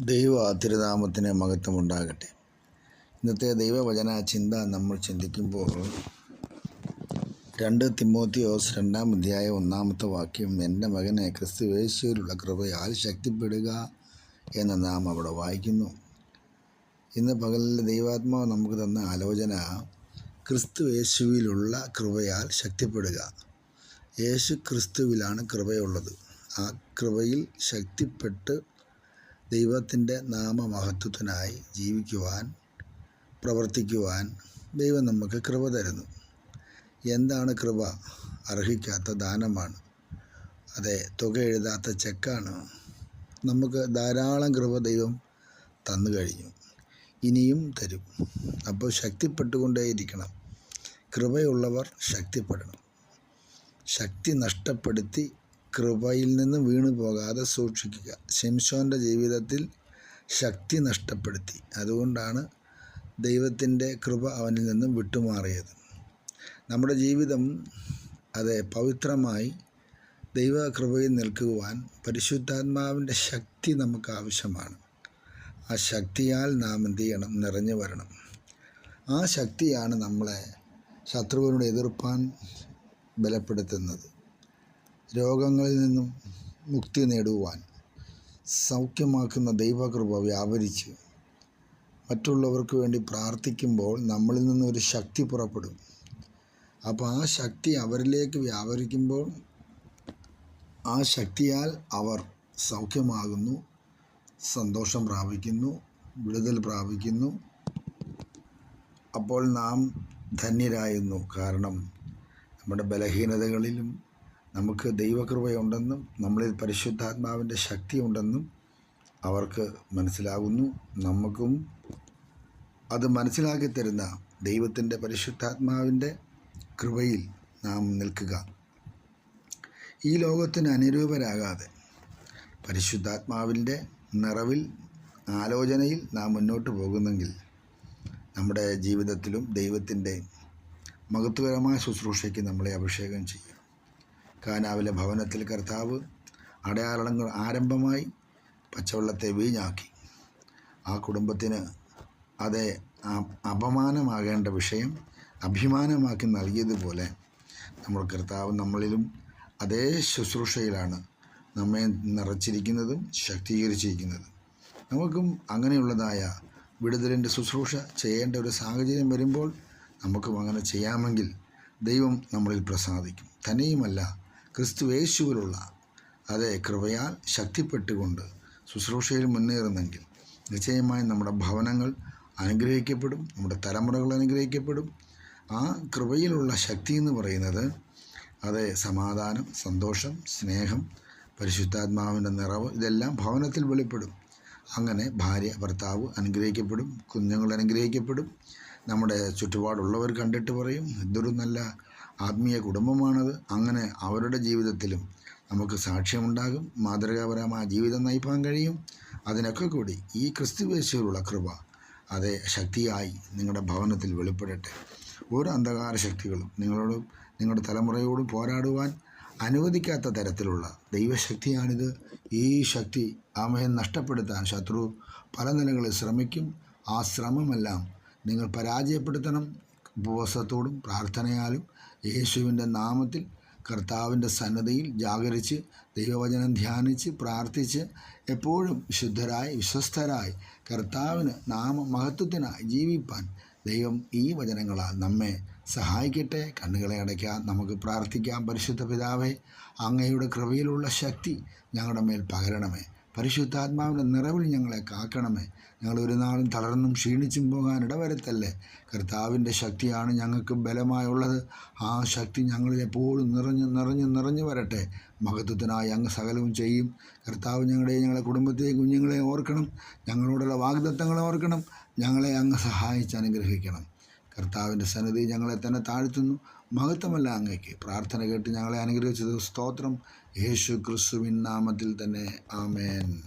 ദൈവ തിരുനാമത്തിന് മഹത്വമുണ്ടാകട്ടെ. ഇന്നത്തെ ദൈവവചന ചിന്ത നമ്മൾ ചിന്തിക്കുമ്പോൾ രണ്ട് തിമോത്തിയോസ് രണ്ടാം അധ്യായ ഒന്നാമത്തെ വാക്യം എന്റെ മകനെ ക്രിസ്തു യേശുവിലുള്ള കൃപയാൽ ശക്തിപ്പെടുക എന്ന് നാം അവിടെ വായിക്കുന്നു. ഇന്ന് പകലിൽ ദൈവാത്മാവ് നമുക്ക് തന്ന ആലോചന ക്രിസ്തു യേശുവിലുള്ള കൃപയാൽ ശക്തിപ്പെടുക. യേശു ക്രിസ്തുവിലാണ് കൃപയുള്ളത്. ആ കൃപയിൽ ശക്തിപ്പെട്ട് ദൈവത്തിന്റെ നാമമഹത്വത്തിനായി ജീവിക്കുവാൻ പ്രവർത്തിക്കുവാൻ ദൈവം നമുക്ക് കൃപ തരുന്നു. എന്താണ് കൃപ? അർഹിക്കാത്ത ദാനമാണ്. അതെ തുക എഴുതാത്ത ചെക്കാണ്. നമുക്ക് ധാരാളം കൃപ ദൈവം തന്നു കഴിഞ്ഞു. ഇനിയും തരും. അപ്പോൾ ശക്തിപ്പെട്ടുകൊണ്ടേയിരിക്കണം. കൃപയുള്ളവർ ശക്തിപ്പെടണം. ശക്തി നഷ്ടപ്പെടുത്തി കൃപയിൽ നിന്ന് വീണു പോകാതെ സൂക്ഷിക്കുക. ശിംഷോന്റെ ജീവിതത്തിൽ ശക്തി നഷ്ടപ്പെടുത്തി. അതുകൊണ്ടാണ് ദൈവത്തിന്റെ കൃപ അവനിൽ നിന്നും വിട്ടുമാറിയത്. നമ്മുടെ ജീവിതം അതെ പവിത്രമായി ദൈവകൃപയിൽ നിൽക്കുവാൻ പരിശുദ്ധാത്മാവിന്റെ ശക്തി നമുക്ക് ആവശ്യമാണ്. ആ ശക്തിയാൽ നാം എന്ത് ചെയ്യണം? നിറഞ്ഞു വരണം. ആ ശക്തിയാണ് നമ്മളെ ശത്രുവിനോട് എതിർപ്പാൻ ബലപ്പെടുത്തുന്നത്. രോഗങ്ങളിൽ നിന്നും മുക്തി നേടുവാൻ സൗഖ്യമാക്കുന്ന ദൈവകൃപ വ്യാപരിച്ച് മറ്റുള്ളവർക്ക് വേണ്ടി പ്രാർത്ഥിക്കുമ്പോൾ നമ്മളിൽ നിന്നൊരു ശക്തി പുറപ്പെടും. അപ്പോൾ ആ ശക്തി അവരിലേക്ക് വ്യാപരിക്കുമ്പോൾ ആ ശക്തിയാൽ അവർ സൗഖ്യമാകുന്നു സന്തോഷം പ്രാപിക്കുന്നു വിടുതൽ പ്രാപിക്കുന്നു. അപ്പോൾ നാം ധന്യരായിരുന്നു കാരണം നമ്മുടെ ബലഹീനതകളിലും നമുക്ക് ദൈവകൃപയുണ്ടെന്നും നമ്മളിൽ പരിശുദ്ധാത്മാവിന്റെ ശക്തിയുണ്ടെന്നും അവർക്ക് മനസ്സിലാകുന്നു നമുക്കും അത് മനസ്സിലാക്കി തരുന്ന ദൈവത്തിന്റെ പരിശുദ്ധാത്മാവിന്റെ കൃപയിൽ നാം നിൽക്കുക. ഈ ലോകത്തിന് അനുരൂപരാകാതെ പരിശുദ്ധാത്മാവിന്റെ നിറവിൽ ആലോചനയിൽ നാം മുന്നോട്ട് പോകുന്നെങ്കിൽ നമ്മുടെ ജീവിതത്തിലും ദൈവത്തിന്റെ മഹത്വകരമായ ശുശ്രൂഷയ്ക്ക് നമ്മളെ അഭിഷേകം ചെയ്യും. കാനാവിലെ ഭവനത്തിൽ കർത്താവ് അടയാളങ്ങൾ ആരംഭമായി പച്ചവെള്ളത്തെ വീഞ്ഞാക്കി. ആ കുടുംബത്തിന് അതെ അപമാനമാകേണ്ട വിഷയം അഭിമാനമാക്കി നൽകിയതുപോലെ നമ്മൾ കർത്താവ് നമ്മളിലും അതേ ശുശ്രൂഷയിലാണ് നമ്മെ നിറച്ചിരിക്കുന്നതും ശക്തീകരിച്ചിരിക്കുന്നതും. നമുക്കും അങ്ങനെയുള്ളതായ വിടുതലിന്റെ ശുശ്രൂഷ ചെയ്യേണ്ട ഒരു സാഹചര്യം വരുമ്പോൾ നമുക്കും അങ്ങനെ ചെയ്യാമെങ്കിൽ ദൈവം നമ്മളിൽ പ്രസാദിക്കും. തന്നെയുമല്ല ക്രിസ്തു യേശുവിലുള്ള അതേ കൃപയാൽ ശക്തിപ്പെട്ടുകൊണ്ട് ശുശ്രൂഷയിൽ മുന്നേറുന്നെങ്കിൽ നിശ്ചയമായും നമ്മുടെ ഭവനങ്ങൾ അനുഗ്രഹിക്കപ്പെടും നമ്മുടെ തലമുറകൾ അനുഗ്രഹിക്കപ്പെടും. ആ കൃപയിലുള്ള ശക്തി എന്ന് പറയുന്നത് അതെ സമാധാനം സന്തോഷം സ്നേഹം പരിശുദ്ധാത്മാവിന്റെ നിറവ് ഇതെല്ലാം ഭവനത്തിൽ വെളിപ്പെടും. അങ്ങനെ ഭാര്യ ഭർത്താവ് അനുഗ്രഹിക്കപ്പെടും കുഞ്ഞുങ്ങൾ അനുഗ്രഹിക്കപ്പെടും. നമ്മുടെ ചുറ്റുപാടുള്ളവർ കണ്ടിട്ട് പറയും ഇതൊരു നല്ല ആത്മീയ കുടുംബമാണത്. അങ്ങനെ അവരുടെ ജീവിതത്തിലും നമുക്ക് സാക്ഷ്യമുണ്ടാകും. മാതൃകാപരമായ ജീവിതം നയിപ്പാൻ കഴിയും. അതിനൊക്കെ കൂടി ഈ ക്രിസ്തുവേശ്വരുള്ള കൃപ അതേ ശക്തിയായി നിങ്ങളുടെ ഭവനത്തിൽ വെളിപ്പെടട്ടെ. ഓരോ അന്ധകാര ശക്തികളും നിങ്ങളോട് നിങ്ങളുടെ തലമുറയോടും പോരാടുവാൻ അനുവദിക്കാത്ത തരത്തിലുള്ള ദൈവശക്തിയാണിത്. ഈ ശക്തി ആമയെ നഷ്ടപ്പെടുത്താൻ ശത്രു പല നിലകളിൽ ശ്രമിക്കും. ആ ശ്രമമെല്ലാം നിങ്ങൾ പരാജയപ്പെടുത്തണം. ഉപവാസത്തോടും പ്രാർത്ഥനയാലും യേശുവിന്റെ നാമത്തിൽ കർത്താവിന്റെ സന്നദ്ധയിൽ ജാഗരിച്ച് ദൈവവചനം ധ്യാനിച്ച് പ്രാർത്ഥിച്ച് എപ്പോഴും വിശുദ്ധരായി വിശ്വസ്തരായി കർത്താവിന് നാമ മഹത്വത്തിനായി ജീവിപ്പാൻ ദൈവം ഈ വചനങ്ങളാൽ നമ്മെ സഹായിക്കട്ടെ. കണ്ണുകളെ അടയ്ക്കാൻ നമുക്ക് പ്രാർത്ഥിക്കാം. പരിശുദ്ധ പിതാവേ അങ്ങയുടെ കൃപയിലുള്ള ശക്തി ഞങ്ങളുടെ മേൽ പകരണമേ. പരിശുദ്ധാത്മാവിന്റെ നിറവിൽ ഞങ്ങളെ കാക്കണമേ. ഞങ്ങൾ ഒരു നാളും തളർന്നും ക്ഷീണിച്ചും പോകാൻ ഇടവരത്തല്ലേ. കർത്താവിന്റെ ശക്തിയാണ് ഞങ്ങൾക്ക് ബലമായുള്ളത്. ആ ശക്തി ഞങ്ങളിൽ എപ്പോഴും നിറഞ്ഞു നിറഞ്ഞു നിറഞ്ഞു വരട്ടെ. മഹത്വത്തിനായി അങ്ങ് സകലവും ചെയ്യും. കർത്താവ് ഞങ്ങളുടെ ഞങ്ങളുടെ കുടുംബത്തെ കുഞ്ഞുങ്ങളെ ഓർക്കണം. ഞങ്ങളോടുള്ള വാഗ്ദത്തങ്ങളെ ഓർക്കണം. ഞങ്ങളെ അങ്ങ് സഹായിച്ച് അനുഗ്രഹിക്കണം. കർത്താവിന്റെ സന്നിധി ഞങ്ങളെ തന്നെ താഴ്ത്തുന്നു. മഹത്വമല്ല അങ്ങയ്ക്ക്. പ്രാർത്ഥന കേട്ട് ഞങ്ങളെ അനുഗ്രഹിച്ചത് സ്തോത്രം. യേശു ക്രിസ്തുവിൻ നാമത്തിൽ തന്നെ. ആമേൻ.